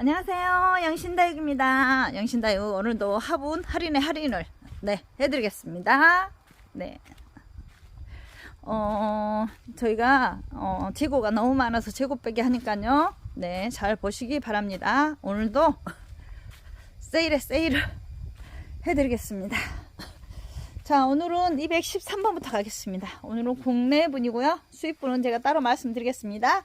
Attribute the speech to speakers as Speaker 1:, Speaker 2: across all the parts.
Speaker 1: 안녕하세요. 영신다육입니다. 영신다육 오늘도 화분 할인의 할인을 네 해드리겠습니다. 네. 어 저희가 어, 재고가 너무 많아서 재고 빼기 하니까요. 네 잘 보시기 바랍니다. 오늘도 세일에 세일을 해드리겠습니다. 자 오늘은 213번부터 가겠습니다. 오늘은 국내분이고요. 수입분은 제가 따로 말씀드리겠습니다.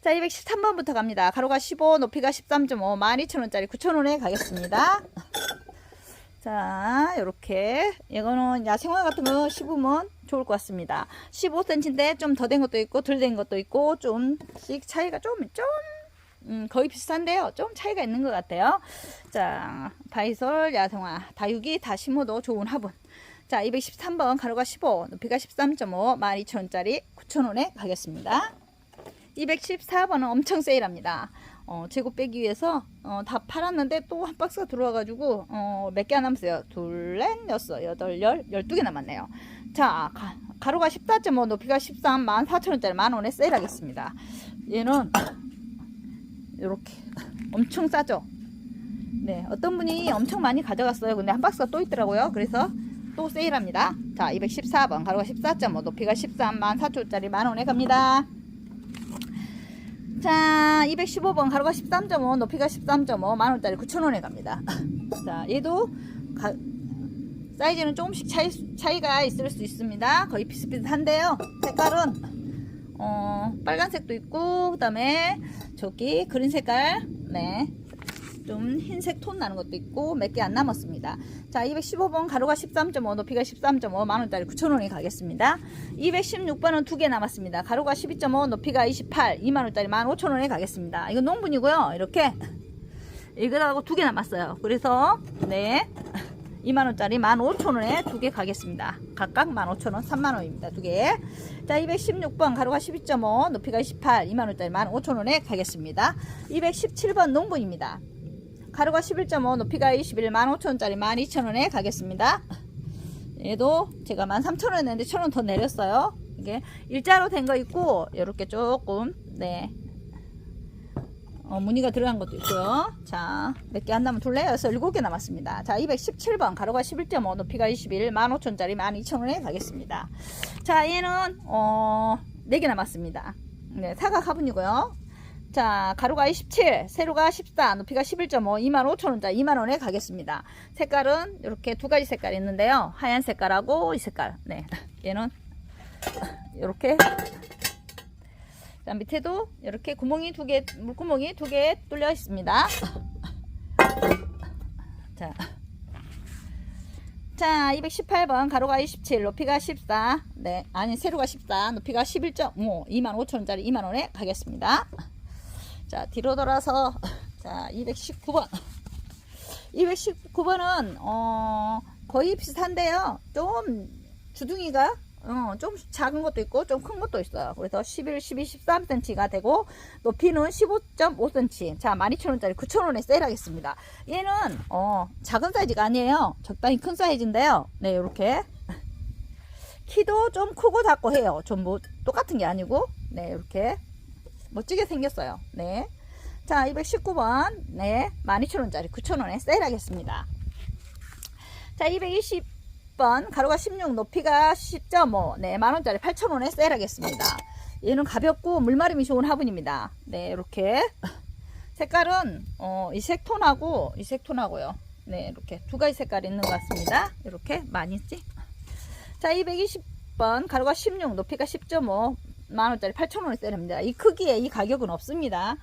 Speaker 1: 자 213번부터 갑니다. 가로가 15 높이가 13.5 12,000원짜리 9,000원에 가겠습니다. 자 요렇게 이거는 야생화 같은 거 씹으면 좋을 것 같습니다. 15cm인데 좀 더 된 것도 있고 덜 된 것도 있고 좀씩 차이가 좀좀 음, 거의 비슷한데요. 좀 차이가 있는 것 같아요. 자, 바이솔 야생화 다육이 다 심어도 좋은 화분. 자, 213번 가로가 15, 높이가 13.5, 12,000원짜리 9,000원에 가겠습니다. 214번은 엄청 세일합니다. 어, 재고 빼기 위해서 어, 다 팔았는데 또 한 박스가 들어와가지고 어, 몇 개 안 남았어요. 둘, 넷, 여섯, 여덟, 열, 열두 개 남았네요. 자, 가, 가로가 14.5, 높이가 13, 14,000원짜리 만원에 세일하겠습니다. 얘는 이렇게 엄청 싸죠. 네, 어떤 분이 엄청 많이 가져갔어요. 근데 한 박스가 또 있더라고요. 그래서 또 세일합니다. 자, 214번 가로가 14.5, 높이가 13, 14,000원짜리 만원에 갑니다. 자, 215번 가로가 13.5, 높이가 13.5, 만원짜리 9,000원에 갑니다. 자, 얘도 가, 사이즈는 조금씩 차이, 차이가 있을 수 있습니다. 거의 비슷비슷한데요. 색깔은, 어, 빨간색도 있고, 그 다음에 저기 그린 색깔, 네. 좀 흰색 톤 나는 것도 있고 몇 개 안 남았습니다. 자, 215번 가로가 13.5, 높이가 13.5, 만원짜리 9천원이 가겠습니다. 216번은 두 개 남았습니다. 가로가 12.5, 높이가 28, 2만원짜리 15,000원에 가겠습니다. 이거 농분이고요. 이렇게 이거하고 두 개 남았어요. 그래서 네 2만원짜리 15,000원에 두 개 가겠습니다. 각각 15,000원, 3만원입니다. 두 개. 자, 216번 가로가 12.5, 높이가 28, 2만원짜리 15,000원에 가겠습니다. 217번 농분입니다. 가로가 11.5 높이가 21 15,000원짜리 12,000원에 가겠습니다. 얘도 제가 13,000원 했는데 1,000원 더 내렸어요. 이게 일자로 된 거 있고 이렇게 조금 네. 어, 무늬가 들어간 것도 있고요. 자 몇 개 안 남은 둘레 여섯 일곱 개 남았습니다. 자 217번 가로가 11.5 높이가 21 15,000원짜리 12,000원에 가겠습니다. 자 얘는 어 4개 남았습니다. 네 사각 화분이고요 자, 가로가 27, 세로가 14, 높이가 11.5, 25,000원짜리 2만원에 가겠습니다. 색깔은 이렇게 두 가지 색깔이 있는데요. 하얀 색깔하고 이 색깔. 네. 얘는 이렇게. 자, 밑에도 이렇게 구멍이 두 개, 물구멍이 두 개 뚫려 있습니다. 자. 자, 218번 가로가 27, 높이가 14. 네, 아니 세로가 14, 높이가 11.5, 25,000원짜리 2만원에 가겠습니다. 자, 뒤로 돌아서 자, 219번. 219번은 어, 거의 비슷한데요. 좀 주둥이가 어, 좀 작은 것도 있고 좀 큰 것도 있어요. 그래서 11, 12, 13cm가 되고 높이는 15.5cm. 자, 12,000원짜리 9,000원에 세일하겠습니다. 얘는 어, 작은 사이즈가 아니에요. 적당히 큰 사이즈인데요. 네, 이렇게 키도 좀 크고 작고 해요. 좀뭐 똑같은 게 아니고 네, 이렇게 멋지게 생겼어요. 네. 자, 219번. 네. 12,000원짜리 9,000원에 세일하겠습니다. 자, 220번. 가로가 16, 높이가 10.5. 네. 만원짜리 8,000원에 세일하겠습니다. 얘는 가볍고 물마름이 좋은 화분입니다. 네. 이렇게. 색깔은, 어, 이 색톤하고, 이 색톤하고요. 네. 이렇게 두 가지 색깔이 있는 것 같습니다. 이렇게 많이 있지? 자, 220번. 가로가 16, 높이가 10.5. 만원짜리 8천원에 세일합니다. 이 크기에 이 가격은 없습니다.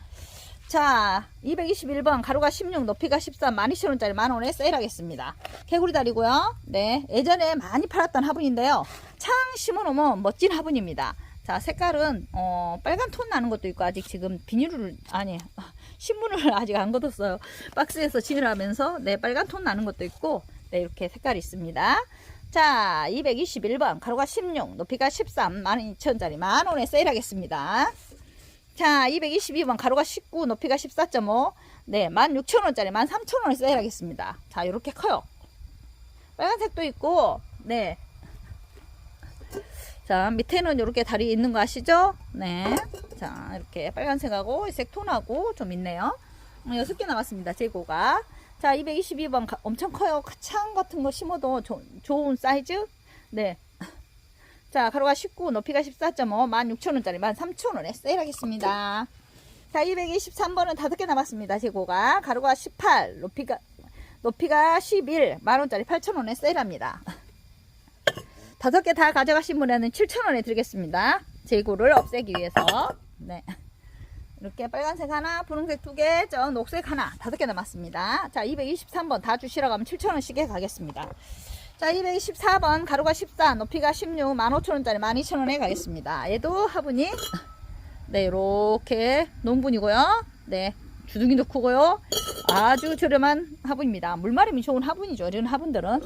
Speaker 1: 자, 221번 가로가 16, 높이가 13, 12,000원짜리 만원에 세일하겠습니다. 개구리 다리고요. 네, 예전에 많이 팔았던 화분인데요. 창 심어놓으면 멋진 화분입니다. 자, 색깔은 어, 빨간 톤 나는 것도 있고 아직 지금 비닐을 아니 신문을 아직 안 걷었어요. 박스에서 진열하면서 네 빨간 톤 나는 것도 있고 네 이렇게 색깔이 있습니다. 자, 221번 가로가 16, 높이가 13, 12,000원짜리 만원에 세일하겠습니다. 자, 222번 가로가 19, 높이가 14.5, 네, 16,000원짜리 13,000원에 세일하겠습니다. 자, 이렇게 커요. 빨간색도 있고, 네. 자, 밑에는 이렇게 다리 있는 거 아시죠? 네. 자, 이렇게 빨간색하고 색 톤하고 좀 있네요. 여섯 개 남았습니다. 재고가. 자, 222번 가- 엄청 커요. 가창 같은 거 심어도 조- 좋은 사이즈. 네. 자, 가로가 19, 높이가 14.5, 16,000원짜리 13,000원에 세일하겠습니다. 자, 223번은 다섯 개 남았습니다. 재고가. 가로가 18, 높이가, 높이가 11, 만원짜리 8,000원에 세일합니다. 다섯 개 다 가져가신 분에는 7,000원에 드리겠습니다. 재고를 없애기 위해서. 네. 이렇게 빨간색 하나, 분홍색 두 개, 저 녹색 하나, 다섯 개 남았습니다. 자, 223번 다 주시라고 하면 7,000원씩에 가겠습니다. 자, 224번 가로가 14, 높이가 16, 15,000원짜리 12,000원에 가겠습니다. 얘도 화분이 네, 이렇게 논분이고요. 네, 주둥이도 크고요. 아주 저렴한 화분입니다. 물마름이 좋은 화분이죠. 이런 화분들은.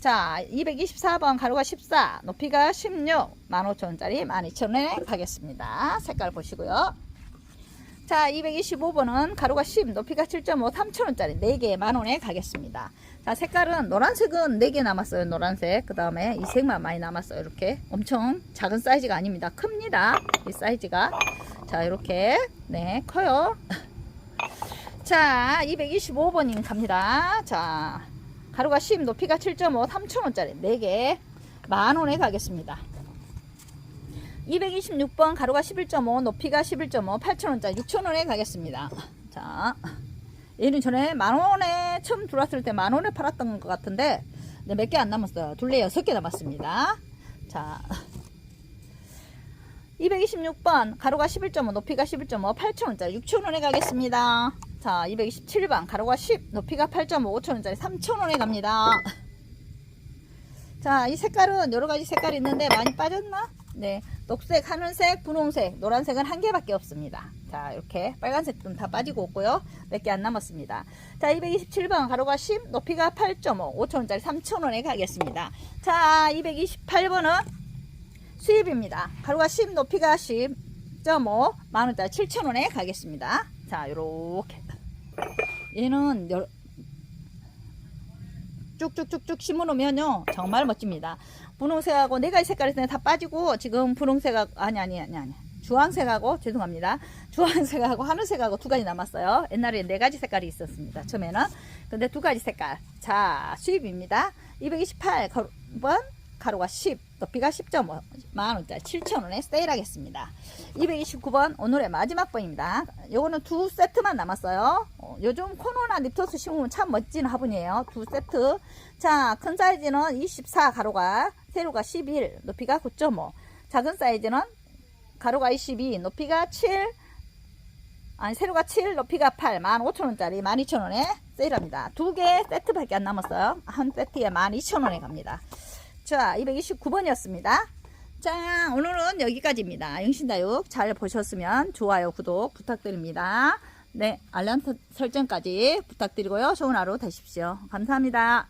Speaker 1: 자, 224번 가로가 14, 높이가 16, 15,000원짜리 12,000원에 가겠습니다. 색깔 보시고요. 자, 225번은 가로가 10, 높이가 7.5, 3,000원짜리 4개 만원에 가겠습니다. 자, 색깔은 노란색은 4개 남았어요. 노란색. 그 다음에 이 색만 많이 남았어요. 이렇게. 엄청 작은 사이즈가 아닙니다. 큽니다. 이 사이즈가. 자, 이렇게. 네, 커요. 자, 225번님 갑니다. 자, 가로가 10, 높이가 7.5, 3,000원짜리 4개 만원에 가겠습니다. 226번 가로가 11.5 높이가 11.5 8,000원짜리 6,000원에 가겠습니다. 자 얘는 전에 만원에 처음 들어왔을 때 만원에 팔았던 것 같은데 몇 개 안 남았어요. 둘레 6개 남았습니다. 자 226번 가로가 11.5 높이가 11.5 8,000원짜리 6,000원에 가겠습니다. 자 227번 가로가 10 높이가 8.5 5,000원짜리 3,000원에 갑니다. 자, 이 색깔은 여러 가지 색깔이 있는데 많이 빠졌나? 네. 녹색, 하늘색, 분홍색, 노란색은 한 개밖에 없습니다. 자, 이렇게 빨간색은 다 빠지고 없고요. 몇 개 안 남았습니다. 자, 227번 가로가 10, 높이가 8.5, 5천원짜리 3천원에 가겠습니다. 자, 228번은 수입입니다. 가로가 10, 높이가 10.5, 만원짜리 7천원에 가겠습니다. 자, 요렇게. 얘는 여, 쭉쭉쭉쭉 심어 놓으면요 정말 멋집니다. 분홍색하고 네 가지 색깔이 있는데 다 빠지고 지금 분홍색하고 아니 아니 아니 아니. 주황색하고 죄송합니다. 주황색하고 하늘색하고 두 가지 남았어요. 옛날에 네 가지 색깔이 있었습니다 처음에는. 근데 두 가지 색깔. 자 수입입니다. 228번 가로가 10 높이가 10.5 만원짜리 7천원에 세일하겠습니다. 229번 오늘의 마지막 번입니다. 요거는 두 세트만 남았어요. 어, 요즘 코노나 립토스 심으면 참 멋진 화분이에요. 두 세트. 자 큰 사이즈는 24 가로가 세로가 11 높이가 9.5 작은 사이즈는 가로가 22 높이가 7 아니 세로가 7 높이가 8 15,000원짜리 12,000원에 세일합니다. 두 개 세트밖에 안 남았어요. 한 세트에 12,000원에 갑니다 자 229번이었습니다. 자 오늘은 여기까지입니다. 영신다육 잘 보셨으면 좋아요 구독 부탁드립니다. 네 알람 설정까지 부탁드리고요. 좋은 하루 되십시오. 감사합니다